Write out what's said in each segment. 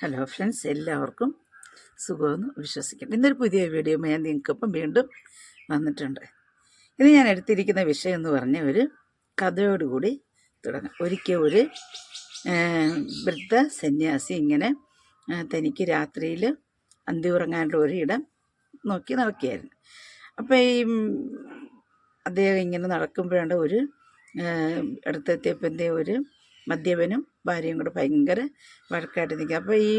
Hello friends എല്ലാവർക്കും സുഖമെന്ന് വിശ്വസിക്കുന്നു ഇന്നൊരു പുതിയ വീഡിയോ ഞാൻ നിങ്ങൾക്കൊപ്പം വീണ്ടും വന്നിട്ടുണ്ട്. ഇത് ഞാൻ എടുത്തിരിക്കുന്ന വിഷയം എന്ന് പറഞ്ഞ ഒരു കഥയോടുകൂടി തുടങ്ങാം. ഒരിക്കൽ ഒരു വൃദ്ധ സന്യാസി ഇങ്ങനെ തനിക്ക് രാത്രിയിൽ അന്തി ഉറങ്ങാനുള്ള ഒരിടം നോക്കി നടക്കുകയായിരുന്നു. അപ്പോൾ ഈ അദ്ദേഹം ഇങ്ങനെ നടക്കുമ്പോഴാണ് ഒരു അടുത്തെത്തിയപ്പോൾ ഒരു മദ്യപനും ഭാര്യയും കൂടെ ഭയങ്കര വഴക്കായിട്ട് നിൽക്കുക അപ്പോൾ ഈ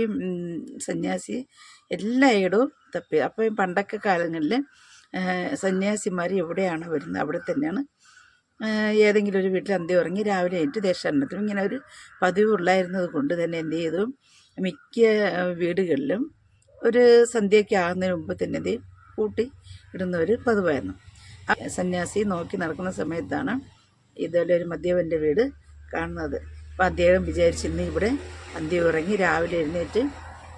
സന്യാസി എല്ലായിടവും തപ്പി. അപ്പോൾ ഈ പണ്ടൊക്കെ കാലങ്ങളിൽ സന്യാസിമാർ എവിടെയാണ് വരുന്നത് അവിടെ തന്നെയാണ്. ഏതെങ്കിലും ഒരു വീട്ടിൽ അന്തി ഉറങ്ങി രാവിലെ ആയിട്ട് ദേശാടനത്തിനും ഇങ്ങനെ ഒരു പതിവ് ഉള്ളായിരുന്നത് കൊണ്ട് തന്നെ എന്ത് ചെയ്തു? മിക്ക വീടുകളിലും ഒരു സന്ധ്യയ്ക്ക് ആകുന്നതിന് മുമ്പ് തന്നെ എന്ത്? കൂട്ടി ഇടുന്ന ഒരു പതിവായിരുന്നു സന്യാസി നോക്കി നടക്കുന്ന സമയത്താണ് ഇതുപോലെ ഒരു മദ്യപന്റെ വീട് കാണുന്നത്. അപ്പം അദ്ദേഹം വിചാരിച്ചിരുന്നു ഇവിടെ അന്ത്യം ഉറങ്ങി രാവിലെ എഴുന്നേറ്റ്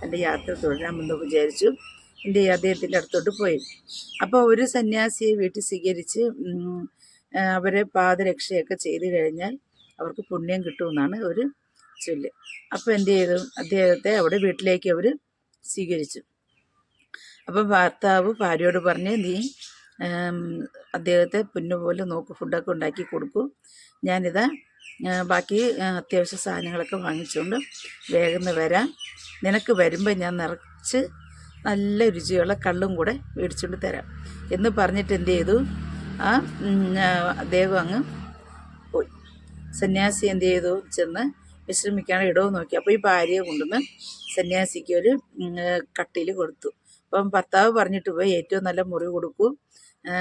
എന്റെ യാത്ര തുടരാമെന്ന് വിചാരിച്ചു. എന്റെ അദ്ദേഹത്തിന്റെ അടുത്തോട്ട് പോയി. അപ്പോൾ ഒരു സന്യാസിയെ വീട്ടിൽ സ്വീകരിച്ച് അവരെ പാദരക്ഷയൊക്കെ ചെയ്തു കഴിഞ്ഞാൽ അവർക്ക് പുണ്യം കിട്ടുമെന്നാണ് ഒരു ചൊല്ല്. അപ്പോൾ എന്ത് ചെയ്തു? അദ്ദേഹത്തെ അവിടെ വീട്ടിലേക്ക് അവർ സ്വീകരിച്ചു. അപ്പം ഭർത്താവ് ഭാര്യയോട് പറഞ്ഞ് നീ അദ്ദേഹത്തെ പുന്നുപോലെ നോക്ക് ഫുഡൊക്കെ ഉണ്ടാക്കി കൊടുക്കൂ. ഞാനിതാ ബാക്കി അത്യാവശ്യ സാധനങ്ങളൊക്കെ വാങ്ങിച്ചുകൊണ്ട് വേഗം വരാം. നിനക്ക് വരുമ്പോൾ ഞാൻ നിറച്ച് നല്ല രുചിയുള്ള കള്ളും കൂടെ മേടിച്ചുകൊണ്ട് തരാം. എന്ന് പറഞ്ഞിട്ട് എന്ത് ചെയ്തു? ആ അദ്ദേഹം അങ്ങ് പോയി. സന്യാസി എന്ത് ചെയ്തു? ചെന്ന് വിശ്രമിക്കാൻ ഇടവും നോക്കി. അപ്പോൾ ഈ ഭാര്യയെ കൊണ്ടുവന്ന് സന്യാസിക്ക് ഒരു കട്ടിൽ കൊടുത്തു. അപ്പം ഭർത്താവ് പറഞ്ഞിട്ട് പോയി ഏറ്റവും നല്ല മുറി കൊടുക്കൂ. ആ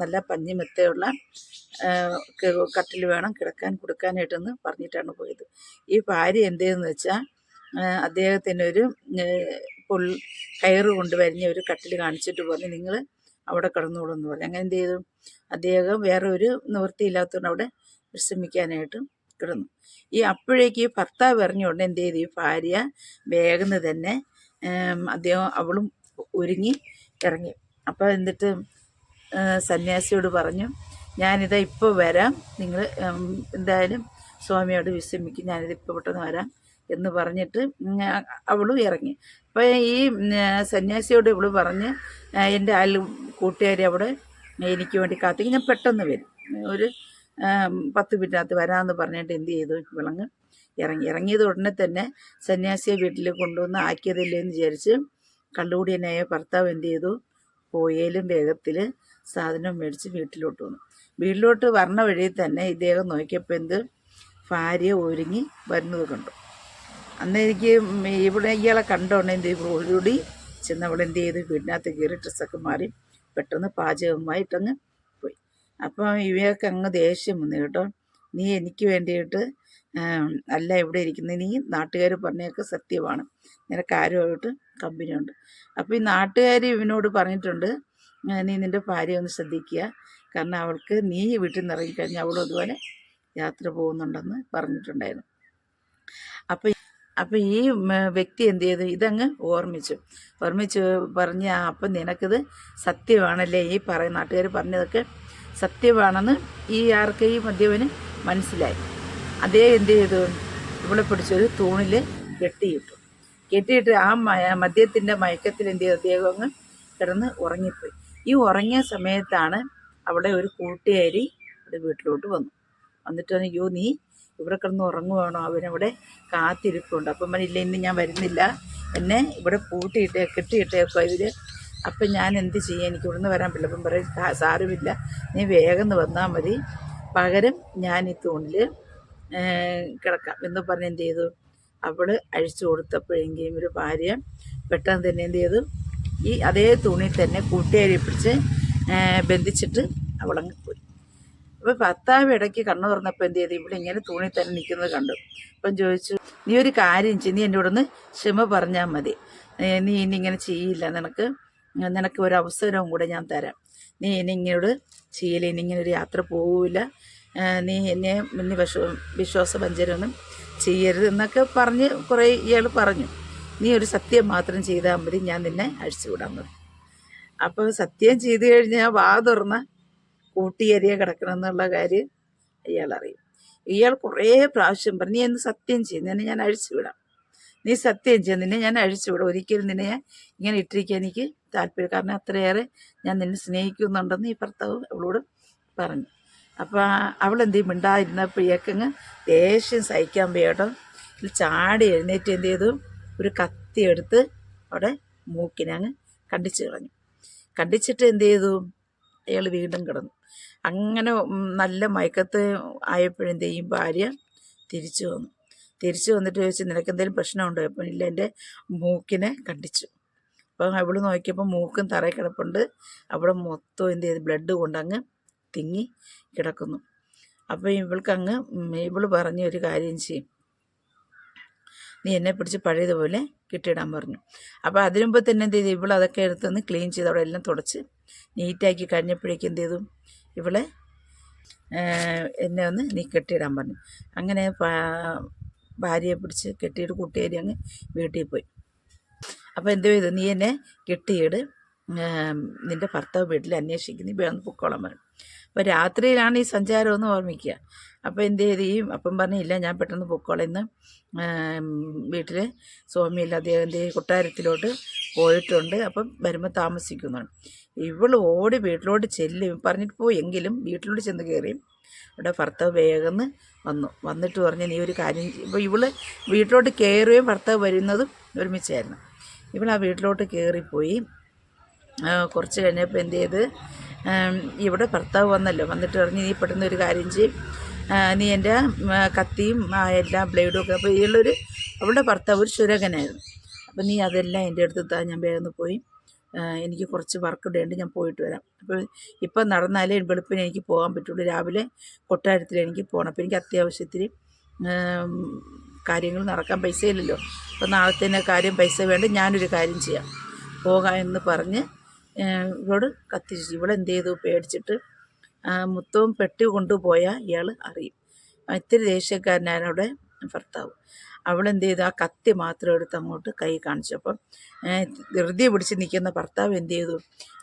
നല്ല പഞ്ഞി മെത്തയുള്ള കട്ടിൽ വേണം കിടക്കാൻ കൊടുക്കാനായിട്ടെന്ന് പറഞ്ഞിട്ടാണ് പോയത്. ഈ ഭാര്യ എന്ത് ചെയ്തെന്ന് വെച്ചാൽ അദ്ദേഹത്തിന് ഒരു പുൽ കയറ് കൊണ്ട് വരിഞ്ഞ ഒരു കട്ടിൽ കാണിച്ചിട്ട് പറഞ്ഞു നിങ്ങൾ അവിടെ കിടന്നോളൂ എന്ന് പറഞ്ഞു. അങ്ങനെ എന്ത് ചെയ്തു? അദ്ദേഹം വേറെ ഒരു നിവൃത്തിയില്ലാത്തതുകൊണ്ട് അവിടെ വിശ്രമിക്കാനായിട്ട് കിടന്നു. ഈ അപ്പോഴേക്ക് ഈ ഭർത്താവ് എറിഞ്ഞുകൊണ്ട് എന്ത് ചെയ്തു? ഈ ഭാര്യ വേഗം തന്നെ അദ്ദേഹം അവളും ഒരുങ്ങി ഇറങ്ങി. അപ്പോൾ എന്നിട്ട് സന്യാസിയോട് പറഞ്ഞു ഞാനിതാ ഇപ്പോൾ വരാം. നിങ്ങൾ എന്തായാലും സ്വാമിയോട് വിശ്രമിക്കും. ഞാനിത് ഇപ്പോൾ പെട്ടെന്ന് വരാം. എന്ന് പറഞ്ഞിട്ട് അവളും ഇറങ്ങി. അപ്പോൾ ഈ സന്യാസിയോട് ഇവൾ പറഞ്ഞ് എന്റെ അയൽ കൂട്ടുകാരി അവിടെ എനിക്ക് വേണ്ടി കാത്തിക്ക് ഞാൻ പെട്ടെന്ന് വരും. ഒരു പത്ത് മിനിറ്റിനകത്ത് വരാമെന്ന് പറഞ്ഞിട്ട് എന്ത് ചെയ്തു? വിളങ്ങ് ഇറങ്ങി. ഇറങ്ങിയത് ഉടനെ തന്നെ സന്യാസിയെ വീട്ടിൽ കൊണ്ടുവന്ന് ആക്കിയതില്ലേ എന്ന് വിചാരിച്ച് കള്ളുകൂടിയനായ ഭർത്താവ് എന്ത് ചെയ്തു? പോയേലും വേഗത്തിൽ സാധനം മേടിച്ച് വീട്ടിലോട്ട് വന്നു. വീട്ടിലോട്ട് വരണ വഴി തന്നെ ഇദ്ദേഹം നോക്കിയപ്പോൾ എന്ത്? ഭാര്യ ഒരുങ്ങി വരുന്നത് കണ്ടു. അന്ന് എനിക്ക് ഇവിടെ ഇയാളെ കണ്ടോണ്ട് എന്ത്? ഓടി ചെന്ന് അവൾ എന്ത് ചെയ്ത്? വീടിനകത്ത് കയറി ഡ്രസ്സൊക്കെ മാറി പെട്ടെന്ന് പാചകമായിട്ടങ്ങ് പോയി. അപ്പം ഇവയൊക്കെ അങ്ങ് ദേഷ്യം വന്നു കേട്ടോ. നീ എനിക്ക് വേണ്ടിയിട്ട് അല്ല ഇവിടെ ഇരിക്കുന്നത്. നീ നാട്ടുകാർ പറഞ്ഞൊക്കെ സത്യമാണ്. നിനക്ക് ആരുമായിട്ട് കമ്പനിയുണ്ട്. അപ്പോൾ ഈ നാട്ടുകാർ ഇവനോട് പറഞ്ഞിട്ടുണ്ട് നീ നിന്റെ ഭാര്യ ഒന്ന് ശ്രദ്ധിക്കുക. കാരണം അവൾക്ക് നീ വീട്ടിൽ നിന്ന് ഇറങ്ങിക്കഴിഞ്ഞാൽ അവളും അതുപോലെ യാത്ര പോകുന്നുണ്ടെന്ന് പറഞ്ഞിട്ടുണ്ടായിരുന്നു. അപ്പം അപ്പം ഈ വ്യക്തി എന്ത് ചെയ്തു? ഇതങ്ങ് ഓർമ്മിച്ചു. ഓർമ്മിച്ച് പറഞ്ഞ് "ആ, അപ്പം നിനക്കിത് സത്യമാണല്ലേ? ഈ പറയുന്ന നാട്ടുകാർ പറഞ്ഞതൊക്കെ സത്യമാണെന്ന് ഈ ആർക്ക് ഈ മദ്യവന് മനസ്സിലായി. അതേ എന്ത് ചെയ്തു? ഇവിടെ പിടിച്ചൊരു തൂണിൽ കെട്ടിയിട്ടു. കെട്ടിയിട്ട് ആ മദ്യത്തിന്റെ മയക്കത്തിൽ എന്ത് ചെയ്തു? അദ്ദേഹം അങ്ങ് കിടന്ന് ഉറങ്ങിപ്പോയി. ഈ ഉറങ്ങിയ സമയത്താണ് അവിടെ ഒരു കൂട്ടുകാരി അവിടെ വീട്ടിലോട്ട് വന്നു. വന്നിട്ട് അയ്യോ നീ ഇവിടെ കിടന്ന് ഉറങ്ങുവാണോ? അവനവിടെ കാത്തിരിപ്പുണ്ട്. അപ്പം ഇല്ല ഇന്ന് ഞാൻ വരുന്നില്ല. എന്നെ ഇവിടെ പൂട്ടിയിട്ടേ കെട്ടിയിട്ടേക്കോ ഇതിൽ അപ്പം ഞാൻ എന്ത് ചെയ്യാം? എനിക്ക് ഇവിടുന്ന് വരാൻ പറ്റില്ല. അപ്പം പറയും "സാ- സാരമില്ല. നീ വേഗം വന്നാൽ മതി. പകരം ഞാൻ ഈ തൂണിൽ കിടക്കാം. എന്ന് പറഞ്ഞ് എന്ത് ചെയ്തു? അവൾ അഴിച്ചു കൊടുത്തപ്പോഴെങ്കിലും ഒരു ഭാര്യ പെട്ടെന്ന് തന്നെ എന്ത് ചെയ്തു? ഈ അതേ തുണി തന്നെ കൂട്ടുകാരി പിടിച്ച് ബന്ധിച്ചിട്ട് അവളങ്ങ് പോയി. അപ്പോൾ ഭർത്താവ് ഇടയ്ക്ക് കണ്ണു തുറന്നപ്പോൾ എന്ത് ചെയ്തു? ഇവിടെ ഇങ്ങനെ തുണി തന്നെ നിൽക്കുന്നത് കണ്ടു. അപ്പം ചോദിച്ചു നീ ഒരു കാര്യം ചെയ്യും. നീ എന്റെ ഇവിടെ നിന്ന് ക്ഷമ പറഞ്ഞാൽ മതി. നീ ഇനി ഇങ്ങനെ ചെയ്യില്ല. നിനക്ക് നിനക്ക് ഒരു അവസരവും കൂടെ ഞാൻ തരാം. നീ ഇനി ഇങ്ങോട്ട് ചെയ്യില്ല? ഇനി ഇങ്ങനെ ഒരു യാത്ര പോവില്ല നീ എന്നെ വിശ്വാസ വിശ്വ ചെയ്യരുത് എന്നൊക്കെ പറഞ്ഞ് കുറേ ഇയാൾ പറഞ്ഞു. നീ ഒരു സത്യം മാത്രം ചെയ്താൽ മതി ഞാൻ നിന്നെ അഴിച്ചുവിടാൻ പറഞ്ഞു അപ്പോൾ സത്യം ചെയ്ത് കഴിഞ്ഞാൽ വാ തുറന്ന കൂട്ടിയരിയെ കിടക്കണം എന്നുള്ള കാര്യം ഇയാൾ അറിയും. ഇയാൾ കുറേ പ്രാവശ്യം പറഞ്ഞു നീ എന്ന് സത്യം ചെയ്യും? നിന്നെ ഞാൻ അഴിച്ചു വിടാം. നീ സത്യം ചെയ്യും നിന്നെ ഞാൻ അഴിച്ചുവിടാം ഒരിക്കലും നിന്നെ ഞാൻ ഇങ്ങനെ ഇട്ടിരിക്കാൻ എനിക്ക് താല്പര്യം കാരണം അത്രയേറെ ഞാൻ നിന്നെ സ്നേഹിക്കുന്നുണ്ടെന്ന് ഈ ഭർത്താവ് അവളോട് പറഞ്ഞു. അപ്പോൾ അവൾ എന്ത് ചെയ്യും മിണ്ടാതിരുന്നപ്പോഴേക്കങ്ങ് ദേഷ്യം സഹിക്കാൻ പോയോട്ടോ ചാടി എഴുന്നേറ്റ് എന്ത് ചെയ്തു? ഒരു കത്തി എടുത്ത് അവിടെ മൂക്കിനെ അങ്ങ് കണ്ടിച്ച് കളഞ്ഞു. കണ്ടിച്ചിട്ട് എന്ത് ചെയ്തു? അയാൾ വീണ്ടും കിടന്നു. അങ്ങനെ നല്ല മയക്കത്ത് ആയപ്പോഴെന്ത് ചെയ്യും? ഭാര്യ തിരിച്ചു വന്നു. തിരിച്ചു വന്നിട്ട് ചോദിച്ചു നിനക്ക് എന്തെങ്കിലും പ്രശ്നമുണ്ടോ? അപ്പം ഇല്ല എന്റെ മൂക്കിനെ കണ്ടിച്ചു. അപ്പം അവൾ നോക്കിയപ്പോൾ മൂക്കും തറയിൽ കിടപ്പുണ്ട്. അവിടെ മൊത്തം എന്ത് ചെയ്ത്? ബ്ലഡ് കൊണ്ടങ്ങ് തിങ്ങി കിടക്കുന്നു. അപ്പോൾ ഇവൾക്കങ്ങ് ഇവൾ പറഞ്ഞ ഒരു കാര്യം ചെയ്യും. നീ എന്നെ പിടിച്ച് പഴയതുപോലെ കെട്ടിയിടാൻ പറഞ്ഞു. അപ്പോൾ അതിനുമ്പോൾ തന്നെ എന്ത് ചെയ്തു? ഇവൾ അതൊക്കെ എടുത്തുനിന്ന് ക്ലീൻ ചെയ്ത് അവിടെ എല്ലാം തുടച്ച് നീറ്റാക്കി കഴിഞ്ഞപ്പോഴേക്കും എന്ത് ചെയ്തു? ഇവളെ എന്നെ ഒന്ന് നീ കെട്ടിയിടാൻ പറഞ്ഞു. അങ്ങനെ ഭാര്യയെ പിടിച്ച് കെട്ടിയിട്ട് കുട്ടിയേരി അങ്ങ് വീട്ടിൽ പോയി. അപ്പോൾ എന്ത് ചെയ്തു? നീ എന്നെ കെട്ടിയിട് നിന്റെ ഭർത്താവ് വീട്ടിൽ അന്വേഷിക്കുന്നു നീ വേണം പൊക്കോളാൻ പറഞ്ഞു. അപ്പോൾ രാത്രിയിലാണ് ഈ സഞ്ചാരം ഒന്ന് ഓർമ്മിക്കുക. അപ്പോൾ എന്ത് ചെയ്തു? ഈ അപ്പം പറഞ്ഞില്ല ഞാൻ പെട്ടെന്ന് പൊക്കോളാം. ഇന്ന് വീട്ടിൽ സ്വാമിയിൽ അദ്ദേഹം കൊട്ടാരത്തിലോട്ട് പോയിട്ടുണ്ട്. അപ്പം വരുമ്പോൾ താമസിക്കുന്നതാണ് ഇവൾ ഓടി വീട്ടിലോട്ട് ചെല്ലും. പറഞ്ഞിട്ട് പോയെങ്കിലും വീട്ടിലോട്ട് ചെന്ന് കയറിയും അവിടെ ഭർത്താവ് വേഗം വന്നു. വന്നിട്ട് പറഞ്ഞ് നീ ഒരു കാര്യം ഇപ്പോൾ ഇവൾ വീട്ടിലോട്ട് കയറുകയും ഭർത്താവ് വരുന്നതും ഒരുമിച്ചായിരുന്നു. ഇവൾ ആ വീട്ടിലോട്ട് കയറിപ്പോയി കുറച്ച് കഴിഞ്ഞപ്പോൾ എന്ത് ചെയ്ത്? ഇവിടെ ഭർത്താവ് വന്നല്ലോ. വന്നിട്ട് പറഞ്ഞ് നീ പെട്ടെന്ന് ഒരു കാര്യം ചെയ്യും. നീ എന്റെ കത്തിയും എല്ലാ ബ്ലേഡും ഒക്കെ അപ്പോൾ ഇയാളൊരു അവളുടെ ഭർത്താവ് ഒരു ശുരകനായിരുന്നു അപ്പോൾ നീ അതെല്ലാം എന്റെ അടുത്ത് താ ഞാൻ വേഗം പോയി. എനിക്ക് കുറച്ച് വർക്ക് ഉണ്ട് ഞാൻ പോയിട്ട് വരാം. അപ്പോൾ ഇപ്പം നടന്നാലേ വെളുപ്പിന് എനിക്ക് പോകാൻ പറ്റുള്ളൂ. രാവിലെ കൊട്ടാരത്തിൽ എനിക്ക് പോകണം അപ്പോൾ എനിക്ക് അത്യാവശ്യത്തിന് കാര്യങ്ങൾ നടക്കാൻ പൈസ ഇല്ലല്ലോ അപ്പോൾ നാളത്തേനെ കാര്യം പൈസ വേണ്ട ഞാനൊരു കാര്യം ചെയ്യാം. പോകാം എന്ന് പറഞ്ഞ് ഇവളോട് കത്തിച്ചു ഇവളെന്ത് ചെയ്തു? പേടിച്ചിട്ട് മുത്തവും പെട്ടി കൊണ്ടുപോയ ഇയാൾ അറിയും. ഇത്തിരി ദേഷ്യക്കാരനാണ് അവിടെ ഭർത്താവ് അവളെന്ത് ചെയ്തു? ആ കത്തി മാത്രം എടുത്ത് അങ്ങോട്ട് കൈ കാണിച്ചു. അപ്പം ധൃതി പിടിച്ച് നിൽക്കുന്ന ഭർത്താവ് എന്ത് ചെയ്തു?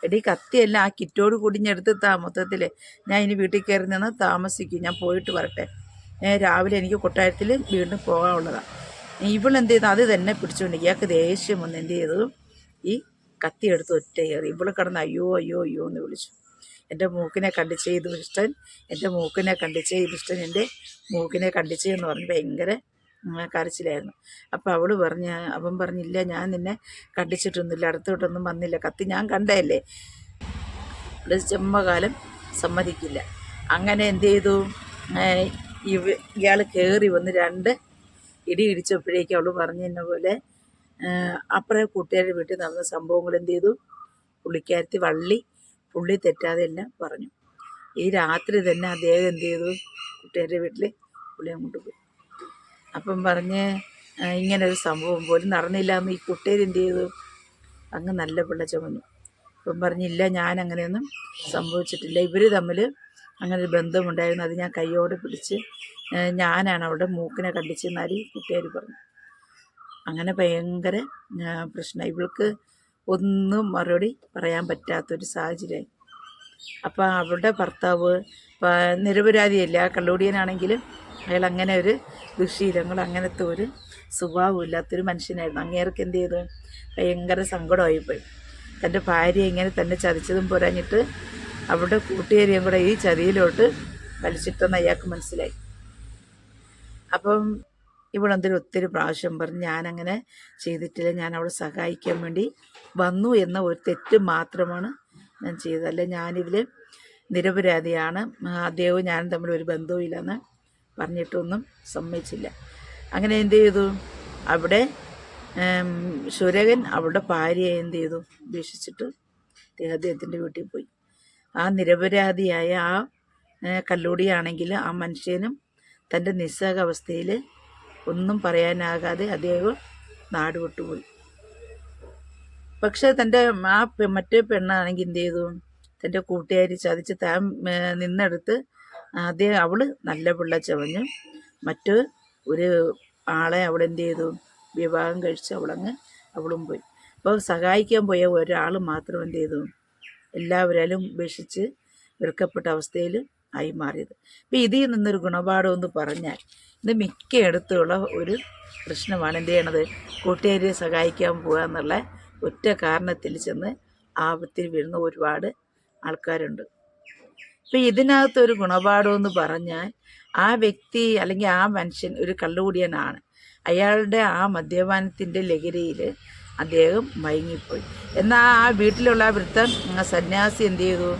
എടി കത്തിയെല്ലാം ആ കിറ്റോട് കുടിഞ്ഞെടുത്ത് താ മൊത്തത്തിൽ ഞാൻ ഇനി വീട്ടിൽ കയറി നിന്ന് താമസിക്കും. ഞാൻ പോയിട്ട് വരട്ടെ. രാവിലെ എനിക്ക് കൊട്ടാരത്തിൽ വീണ്ടും പോകാനുള്ളതാണ് ഇവളെന്ത് ചെയ്തു? അത് തന്നെ പിടിച്ചുകൊണ്ട് ഇയാൾക്ക് ദേഷ്യം വന്ന് എന്ത് ചെയ്തു? ഈ കത്തി എടുത്ത് ഒറ്റ കയറി ഇവൾ കിടന്ന് അയ്യോ അയ്യോ അയ്യോ എന്ന് വിളിച്ചു. എന്റെ മൂക്കിനെ കണ്ടിച്ചേ ഇത് ഇഷ്ടൻ എന്റെ മൂക്കിനെ കണ്ടിച്ചേ ഇത് ഇഷ്ടൻ എന്റെ മൂക്കിനെ കണ്ടിച്ചേ എന്ന് പറഞ്ഞ് ഭയങ്കര കരച്ചിലായിരുന്നു. അപ്പോൾ അവൾ പറഞ്ഞ അവൻ പറഞ്ഞില്ല ഞാൻ നിന്നെ കണ്ടിച്ചിട്ടൊന്നുമില്ല അടുത്തോട്ടൊന്നും വന്നില്ല കത്തി ഞാൻ കണ്ടതല്ലേ? അവൾ ചെമ്മകാലം സമ്മതിക്കില്ല. അങ്ങനെ എന്ത് ചെയ്തു? ഇയാൾ കയറി വന്ന് രണ്ട് ഇടി ഇടിച്ചപ്പോഴേക്കും അവൾ പറഞ്ഞതിനെ പോലെ അപ്പുറം കൂട്ടുകാരുടെ വീട്ടിൽ നടന്ന സംഭവങ്ങൾ എന്ത് ചെയ്തു? പുള്ളിക്കാരത്തി വള്ളി പുള്ളി തെറ്റാതെ എല്ലാം പറഞ്ഞു. ഈ രാത്രി തന്നെ അദ്ദേഹം എന്ത് ചെയ്തു? കൂട്ടുകാരുടെ വീട്ടിൽ പുള്ളി അങ്ങോട്ട് പോയി. അപ്പം പറഞ്ഞ് ഇങ്ങനെ ഒരു സംഭവം പോലും നടന്നില്ല. എന്ന് ഈ കുട്ടികൾ എന്ത് ചെയ്തു? അങ്ങ് നല്ല പിള്ള ചുമന്നു. അപ്പം പറഞ്ഞില്ല ഞാൻ അങ്ങനെയൊന്നും സംഭവിച്ചിട്ടില്ല. ഇവർ തമ്മിൽ അങ്ങനെ ബന്ധമുണ്ടായിരുന്നു. അത് ഞാൻ കൈയോടെ പിടിച്ച് ഞാനാണ് അവിടെ മൂക്കിനെ കണ്ടിച്ചെന്നാൽ കുട്ടികാർ പറഞ്ഞു. അങ്ങനെ ഭയങ്കര പ്രശ്നം. ഇവൾക്ക് ഒന്നും മറുപടി പറയാൻ പറ്റാത്തൊരു സാഹചര്യമായി. അപ്പോൾ അവളുടെ ഭർത്താവ് നിരപരാധിയല്ല ആ അയാൾ അങ്ങനെ ഒരു ദുശീലങ്ങൾ അങ്ങനത്തെ ഒരു സ്വഭാവം ഇല്ലാത്തൊരു മനുഷ്യനായിരുന്നു. അങ്ങേർക്ക് എന്ത് ചെയ്തു? ഭയങ്കര സങ്കടമായിപ്പോയി. തന്റെ ഭാര്യ ഇങ്ങനെ തന്നെ ചതിച്ചതും പോരാഞ്ഞിട്ട് അവളുടെ കൂട്ടുകാരിയും കൂടെ ഈ ചതിയിലോട്ട് വലിച്ചിട്ടെന്ന് അയാൾക്ക് മനസ്സിലായി. അപ്പം ഇവളെന്തൊരു ഒത്തിരി പ്രാവശ്യം പറഞ്ഞ് ഞാനങ്ങനെ ചെയ്തിട്ടില്ല. ഞാൻ അവളെ സഹായിക്കാൻ വേണ്ടി വന്നു എന്ന ഒരു തെറ്റ് മാത്രമാണ് ഞാൻ ചെയ്തത്. അല്ലെ ഞാനിതിൽ നിരപരാധിയാണ്. അദ്ദേഹവും ഞാനും തമ്മിൽ ഒരു ബന്ധവുമില്ലെന്ന് പറഞ്ഞിട്ടൊന്നും സമ്മതിച്ചില്ല. അങ്ങനെ എന്ത് ചെയ്തു? അവിടെ ശുരകൻ അവളുടെ ഭാര്യയെ എന്ത് ചെയ്തു? ഉപേക്ഷിച്ചിട്ട് അദ്ദേഹം അദ്ദേഹത്തിന്റെ വീട്ടിൽ പോയി. ആ നിരപരാധിയായ ആ കല്ലൂടിയാണെങ്കിൽ ആ മനുഷ്യനും തന്റെ നിസ്സഹാവസ്ഥയിൽ ഒന്നും പറയാനാകാതെ അദ്ദേഹം നാട് വിട്ടുപോയി. പക്ഷെ തന്റെ ആ മറ്റേ പെണ്ണാണെങ്കിൽ എന്ത് ചെയ്തു? തന്റെ കൂട്ടുകാരി ചതിച്ച് താൻ നിന്നെടുത്ത് ആദ്യം അവൾ നല്ല പിള്ള ചവഞ്ഞു മറ്റ് ഒരു ആളെ അവിടെ എന്ത് ചെയ്തു? വിവാഹം കഴിച്ച് അവളങ്ങ് അവളും പോയി. അപ്പോൾ സഹായിക്കാൻ പോയ ഒരാൾ മാത്രം എന്ത് ചെയ്തു? എല്ലാവരും ഉപേക്ഷിച്ച് വെറുക്കപ്പെട്ട അവസ്ഥയിൽ ആയി മാറിയത്. അപ്പം ഇതിൽ നിന്നൊരു ഗുണപാഠം എന്ന് പറഞ്ഞാൽ ഇത് മിക്കയിടത്തുള്ള ഒരു പ്രശ്നമാണ്. എന്ത് ചെയ്യണത്? കൂട്ടുകാരിയെ സഹായിക്കാൻ പോകുക എന്നുള്ള ഒറ്റ കാരണത്തിൽ ചെന്ന് ആപത്തിൽ വീഴുന്ന ഒരുപാട് ആൾക്കാരുണ്ട്. ഇപ്പം ഇതിനകത്തൊരു ഗുണപാഠമെന്ന് പറഞ്ഞാൽ ആ വ്യക്തി അല്ലെങ്കിൽ ആ മനുഷ്യൻ ഒരു കള്ളുകൂടിയനാണ്. അയാളുടെ ആ മദ്യപാനത്തിന്റെ ലഹരിയിൽ അദ്ദേഹം മയങ്ങിപ്പോയി. എന്നാൽ ആ വീട്ടിലുള്ള വൃത്തം സന്യാസി എന്ത് ചെയ്തു?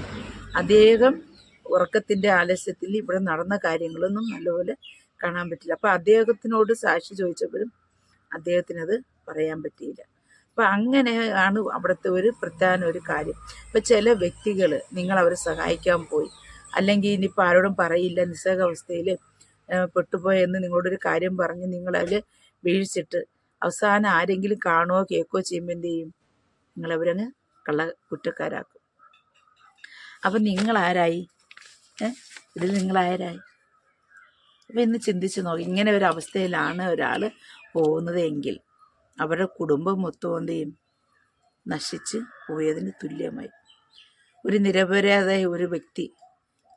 അദ്ദേഹം ഉറക്കത്തിന്റെ ആലസ്യത്തിൽ ഇവിടെ നടന്ന കാര്യങ്ങളൊന്നും നല്ലപോലെ കാണാൻ പറ്റില്ല. അപ്പോൾ അദ്ദേഹത്തിനോട് സാക്ഷി ചോദിച്ചപ്പോഴും അദ്ദേഹത്തിനത് പറയാൻ പറ്റിയില്ല. അപ്പം അങ്ങനെയാണ് അവിടുത്തെ ഒരു പ്രധാന ഒരു കാര്യം. ഇപ്പം ചില വ്യക്തികൾ നിങ്ങൾ അവരെ സഹായിക്കാൻ പോയി. അല്ലെങ്കിൽ ഇനിയിപ്പോൾ ആരോടും പറയില്ല നിസ്സഹാവസ്ഥയിൽ പെട്ടുപോയെന്ന് നിങ്ങളോടൊരു കാര്യം പറഞ്ഞ് നിങ്ങളതിൽ വീഴ്ചിട്ട് അവസാനം ആരെങ്കിലും കാണുകയോ കേൾക്കുകയോ ചെയ്യുമ്പോൾ എന്ത് ചെയ്യും? നിങ്ങളവരങ്ങ് കള്ള കുറ്റക്കാരാക്കും. അപ്പം നിങ്ങളാരായി? ഇതിൽ നിങ്ങളാരായി? അപ്പം ഇന്ന് ചിന്തിച്ച് നോക്കി. ഇങ്ങനെ ഒരു അവസ്ഥയിലാണ് ഒരാൾ പോകുന്നതെങ്കിൽ അവരുടെ കുടുംബം മൊത്തം എന്ത് ചെയ്യും? നശിച്ച് പോയതിന് തുല്യമായി. ഒരു നിരപരാധായ ഒരു വ്യക്തി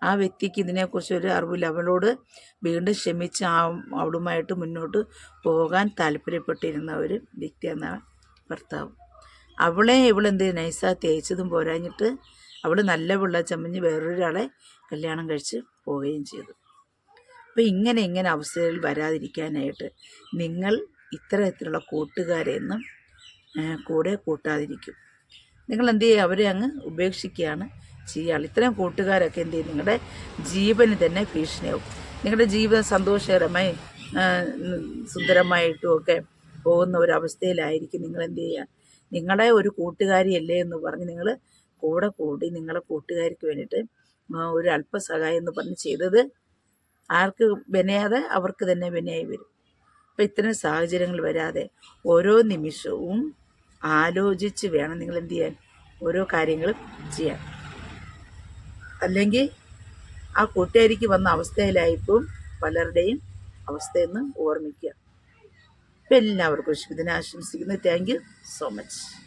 ആ വ്യക്തിക്ക് ഇതിനെക്കുറിച്ച് ഒരു അറിവില്ല. അവളോട് വീണ്ടും ക്ഷമിച്ച് ആ അവളുമായിട്ട് മുന്നോട്ട് പോകാൻ താല്പര്യപ്പെട്ടിരുന്ന ഒരു വ്യക്തി എന്നാണ് ഭർത്താവ്. അവളെ ഇവളെന്ത് നൈസാ തേച്ചതും പോരാഞ്ഞിട്ട് അവൾ നല്ല പിള്ള ചമഞ്ഞ് വേറൊരാളെ കല്യാണം കഴിച്ച് പോവുകയും ചെയ്തു. അപ്പോൾ ഇങ്ങനെ ഇങ്ങനെ അവസ്ഥയിൽ വരാതിരിക്കാനായിട്ട് നിങ്ങൾ ഇത്തരത്തിലുള്ള കൂട്ടുകാരെയൊന്നും കൂടെ കൂട്ടാതിരിക്കും. നിങ്ങൾ എന്ത് ചെയ്യുക? അവരെ അങ്ങ് ഉപേക്ഷിക്കുകയാണ് ചെയ്യാറ് ഇത്തരം കൂട്ടുകാരൊക്കെ എന്ത് ചെയ്യും? നിങ്ങളുടെ ജീവന് തന്നെ ഭീഷണിയാവും. നിങ്ങളുടെ ജീവിതം സന്തോഷകരമായി സുന്ദരമായിട്ടും ഒക്കെ പോകുന്ന ഒരവസ്ഥയിലായിരിക്കും നിങ്ങൾ എന്ത് ചെയ്യുക? നിങ്ങളെ ഒരു കൂട്ടുകാരിയല്ലേ എന്ന് പറഞ്ഞ് നിങ്ങൾ കൂടെ കൂടി നിങ്ങളെ കൂട്ടുകാരിക്ക് വേണ്ടിയിട്ട് ഒരു അല്പസഹായം എന്ന് പറഞ്ഞ് ചെയ്തത് ആർക്ക് വിനയാതെ അവർക്ക് തന്നെ വിനയായി വരും. അപ്പം ഇത്തരം സാഹചര്യങ്ങൾ വരാതെ ഓരോ നിമിഷവും ആലോചിച്ച് വേണം നിങ്ങൾ എന്ത് ചെയ്യാൻ ഓരോ കാര്യങ്ങളും ചെയ്യാൻ. അല്ലെങ്കിൽ ആ കൂട്ടുകാരിക്ക് വന്ന അവസ്ഥയിലായിപ്പോൾ പലരുടെയും അവസ്ഥയെന്ന് ഓർമ്മിക്കുക. എല്ലാവർക്കും വിശുദ്ധദിനം ആശംസിക്കുന്നു താങ്ക് യു സോ മച്ച്